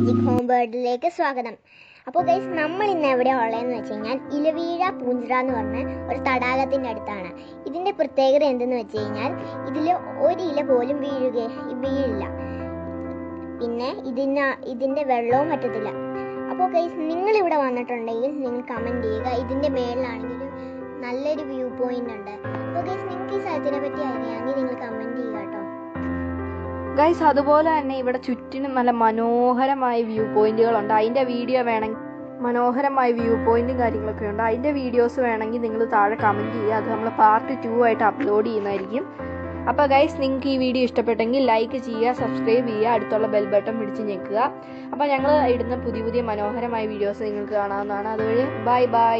Magic home വേർഡിലേക്ക് സ്വാഗതം. അപ്പോൾ guys നമ്മൾ ഇന്ന് എവിടെ ഉള്ളതെന്ന് വെച്ച് കഴിഞ്ഞാൽ ഇലവീഴ പൂഞ്ചിറ എന്ന് പറഞ്ഞ ഒരു തടാകത്തിന്റെ അടുത്താണ്. ഇതിന്റെ പ്രത്യേകത എന്തെന്ന് വെച്ച് കഴിഞ്ഞാൽ ഇതിൽ ഒരു ഇല പോലും വീഴുക വീഴില്ല. പിന്നെ ഇതിന് ഇതിന്റെ വെള്ളവും പറ്റത്തില്ല. അപ്പോൾ ഗൈസ് നിങ്ങൾ ഇവിടെ വന്നിട്ടുണ്ടെങ്കിൽ നിങ്ങൾ കമന്റ് ചെയ്യുക. ഇതിന്റെ മേളിലാണെങ്കിലും നല്ലൊരു വ്യൂ പോയിന്റ് ഉണ്ട്. അപ്പോൾ ഗൈസ് നിങ്ങൾക്ക് ഈ സ്ഥലത്തിനെ പറ്റി അറിയാമെങ്കിൽ ഗൈസ് അതുപോലെ തന്നെ ഇവിടെ ചുറ്റിനും നല്ല മനോഹരമായ വ്യൂ പോയിന്റുകളുണ്ട് അതിന്റെ വീഡിയോ വേണമെങ്കിൽ മനോഹരമായ വ്യൂ പോയിന്റും കാര്യങ്ങളൊക്കെ ഉണ്ട്. അതിന്റെ വീഡിയോസ് വേണമെങ്കിൽ നിങ്ങൾ താഴെ കമന്റ് ചെയ്യുക. അത് നമ്മൾ പാർട്ട് ടു ആയിട്ട് അപ്ലോഡ് ചെയ്യുന്നതായിരിക്കും. അപ്പോൾ ഗൈസ് നിങ്ങൾക്ക് ഈ വീഡിയോ ഇഷ്ടപ്പെട്ടെങ്കിൽ ലൈക്ക് ചെയ്യുക സബ്സ്ക്രൈബ് ചെയ്യുക അടുത്തുള്ള ബെൽ ബട്ടൺ പിടിച്ച് ഞെക്കുക. അപ്പോൾ ഞങ്ങൾ ഇടുന്ന പുതിയ പുതിയ മനോഹരമായ വീഡിയോസ് നിങ്ങൾക്ക് കാണാവുന്നതാണ്. അതുവഴി ബൈ ബൈ